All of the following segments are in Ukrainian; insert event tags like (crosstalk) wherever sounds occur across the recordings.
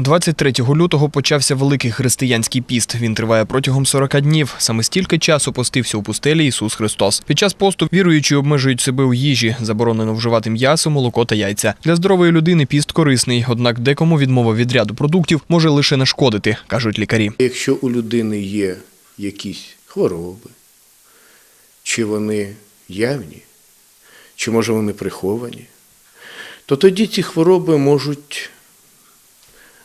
23 лютого почався великий християнський піст. Він триває протягом 40 днів. Саме стільки часу постився у пустелі Ісус Христос. Під час посту віруючі обмежують себе у їжі. Заборонено вживати м'ясо, молоко та яйця. Для здорової людини піст корисний, однак декому відмова від ряду продуктів може лише нашкодити, кажуть лікарі. Якщо у людини є якісь хвороби, чи вони явні, чи може вони приховані, то тоді ці хвороби можуть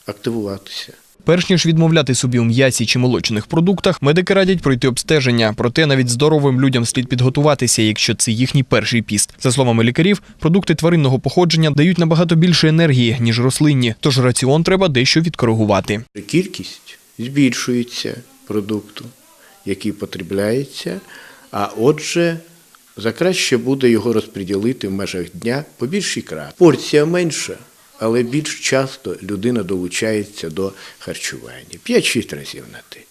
активуватися. Перш ніж відмовляти собі у м'ясі чи молочних продуктах, медики радять пройти обстеження. Проте навіть здоровим людям слід підготуватися, якщо це їхній перший піст. За словами лікарів, продукти тваринного походження дають набагато більше енергії ніж рослинні, тож раціон треба дещо відкоригувати. Кількість збільшується продукту, який потребляється, а отже, закраще буде його розподілити в межах дня по більшій краті. Порція менша, але більш часто людина долучається до харчування 5-6 разів на день.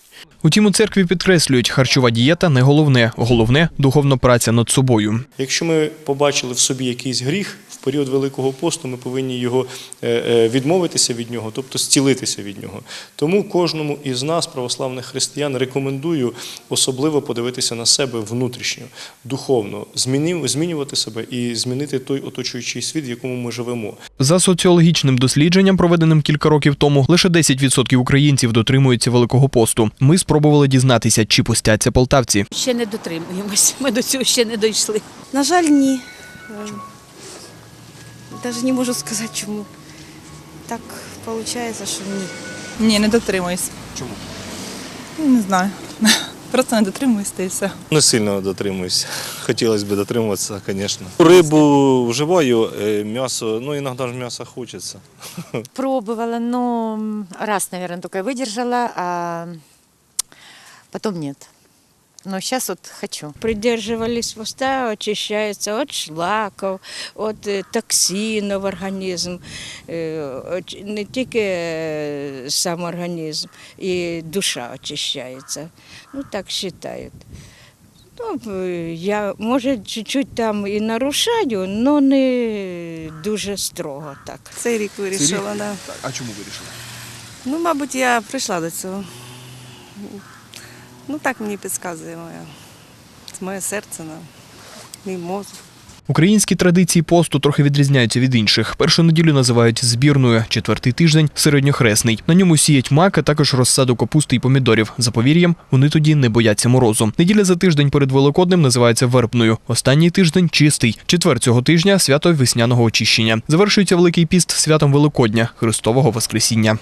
Утім, у церкві підкреслюють, харчова дієта не головне, головне духовна праця над собою. Якщо ми побачили в собі якийсь гріх період Великого посту, ми повинні його е, е, відмовитися від нього, тобто зцілитися від нього. Тому кожному із нас, православних християн, рекомендую особливо подивитися на себе внутрішньо, духовно, змінювати себе і змінити той оточуючий світ, в якому ми живемо. За соціологічним дослідженням, проведеним кілька років тому, лише 10% українців дотримуються великого посту. Ми спробували дізнатися, чи постяться полтавці. Ще не дотримуємось. Ми до цього ще не дійшли. На жаль, ні. Навіть не можу сказати чому. Так виходить, що ні. Ні, не дотримуюсь. Чому? Не знаю. (laughs) Просто не дотримуюсь та і все. Не сильно дотримуюсь. (laughs) Хотілося б дотримуватися, звісно. Рибу вживаю, е, м'ясо, ну іноді ж м'ясо хочеться. (laughs) Пробовала, но раз, наверное, только я выдержала, а потом нет. Но сейчас вот хочу. придерживались поста, очищается от шлаков, от е, токсинів в організм, Е, не тільки е, сам організм, і душа очищається. Ну, так вважають. Ну, я, може, чуть-чуть там і нарушаю, але не дуже строго так. Цей рік вирішила, да. А чому вирішили? Ну, мабуть, я прийшла до цього. Ну, так мені підказує моє, моє серце, мій мозок. Українські традиції посту трохи відрізняються від інших. Першу неділю називають збірною, четвертий тиждень середньохресний. На ньому сіять мак, а також розсаду капусти і помідорів. За повір'ям, вони тоді не бояться морозу. Неділя за тиждень перед Великоднем називається вербною. Останній тиждень чистий. Четвер цього тижня свято весняного очищення. Завершується Великий піст святом Великодня Христового Воскресіння.